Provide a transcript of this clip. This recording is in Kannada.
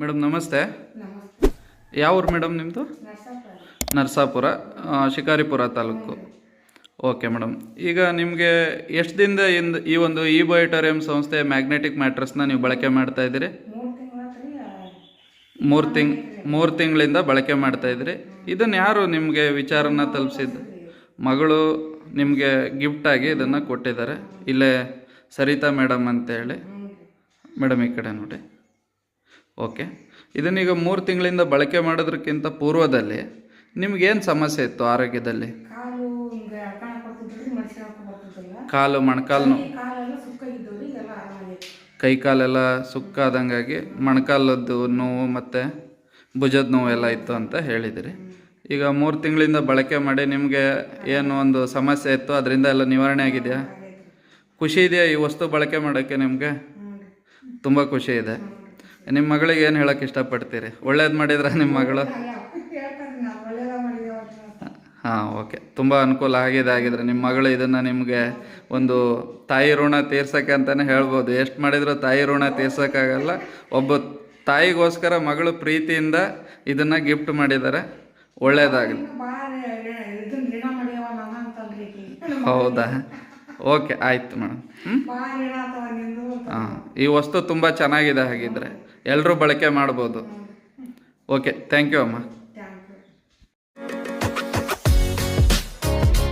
ಮೇಡಮ್ ನಮಸ್ತೆ. ಯಾವ ಊರು ಮೇಡಮ್ ನಿಮ್ಮದು ನರಸಾಪುರ. ಶಿಕಾರಿಪುರ ತಾಲೂಕು. Okay madam. ಈಗ ನಿಮಗೆ ಎಷ್ಟು ದಿನದ ಇಂದ ಈ ಒಂದು ಇ ಬಯೋಟೋರಿಯಂ ಸಂಸ್ಥೆ ಮ್ಯಾಗ್ನೆಟಿಕ್ ಮ್ಯಾಟ್ರಸ್ನ ನೀವು ಬಳಕೆ ಮಾಡ್ತಾ ಇದ್ದೀರಿ? ಮೂರು ತಿಂಗ್ ಮೂರು ತಿಂಗಳಿಂದ ಬಳಕೆ ಮಾಡ್ತಾ ಇದ್ದೀರಿ. ಇದನ್ನು ಯಾರು ನಿಮಗೆ ವಿಚಾರನ ತಲುಪಿಸಿದ್ದು? ಮಗಳು ನಿಮಗೆ ಗಿಫ್ಟಾಗಿ ಇದನ್ನು ಕೊಟ್ಟಿದ್ದಾರೆ. ಇಲ್ಲೇ ಸರಿತಾ ಮೇಡಮ್ ಅಂತೇಳಿ. ಮೇಡಮ್ ಈ ಕಡೆ ನೋಡಿ. ಓಕೆ. ಇದನ್ನೀಗ ಮೂರು ತಿಂಗಳಿಂದ ಬಳಕೆ ಮಾಡೋದಕ್ಕಿಂತ ಪೂರ್ವದಲ್ಲಿ ನಿಮಗೇನು ಸಮಸ್ಯೆ ಇತ್ತು ಆರೋಗ್ಯದಲ್ಲಿ? ಕಾಲು ಮೊಣಕಾಲು ನೋವು ಈ ಕಾಲೆಲ್ಲ ಸುಕ್ಕ ಆದಂಗಾಗಿ ಆರಾಮಾಗೈತಿ ಕೈ ಕಾಲೆಲ್ಲ ಸುಕ್ಕಾದಂಗಾಗಿ ಮೊಣಕಾಲದ್ದು ನೋವು ಮತ್ತು ಭುಜದ ನೋವು ಎಲ್ಲ ಇತ್ತು ಅಂತ ಹೇಳಿದಿರಿ. ಈಗ ಮೂರು ತಿಂಗಳಿಂದ ಬಳಕೆ ಮಾಡಿ ನಿಮಗೆ ಏನು ಒಂದು ಸಮಸ್ಯೆ ಇತ್ತು ಅದರಿಂದ ಎಲ್ಲ ನಿವಾರಣೆ ಆಗಿದೆಯಾ? ಖುಷಿ ಇದೆಯಾ ಈ ವಸ್ತು ಬಳಕೆ ಮಾಡೋಕ್ಕೆ ನಿಮಗೆ? ತುಂಬ ಖುಷಿ ಇದೆ. ನಿಮ್ಮ ಮಗಳಿಗೆ ಏನು ಹೇಳಕ್ಕೆ ಇಷ್ಟಪಡ್ತೀರಿ? ಒಳ್ಳೇದು ಮಾಡಿದ್ರ ನಿಮ್ಮ ಮಗಳು? ಹಾಂ, ಓಕೆ. ತುಂಬ ಅನುಕೂಲ ಆಗಿದೆ ಆಗಿದ್ರೆ ನಿಮ್ಮ ಮಗಳು ಇದನ್ನು ನಿಮಗೆ ಒಂದು ತಾಯಿ ಋಣ ತೀರ್ಸೋಕ್ಕೆ ಅಂತಲೇ ಹೇಳ್ಬೋದು. ಎಷ್ಟು ಮಾಡಿದರೂ ತಾಯಿ ಋಣ ತೀರ್ಸೋಕ್ಕಾಗಲ್ಲ. ಒಬ್ಬ ತಾಯಿಗೋಸ್ಕರ ಮಗಳು ಪ್ರೀತಿಯಿಂದ ಇದನ್ನು ಗಿಫ್ಟ್ ಮಾಡಿದ್ದಾರೆ ಒಳ್ಳೇದಾಗಲಿ. ಹೌದಾ? ಓಕೆ, ಆಯಿತು ಮೇಡಮ್. ಹಾಂ ಈ ವಸ್ತು ತುಂಬ ಚೆನ್ನಾಗಿದೆ ಹಾಗಿದ್ರೆ. ಎಲ್ಲರೂ ಬಳಕೆ ಮಾಡ್ಬೋದು. ಓಕೆ ಥ್ಯಾಂಕ್ ಯು ಅಮ್ಮ.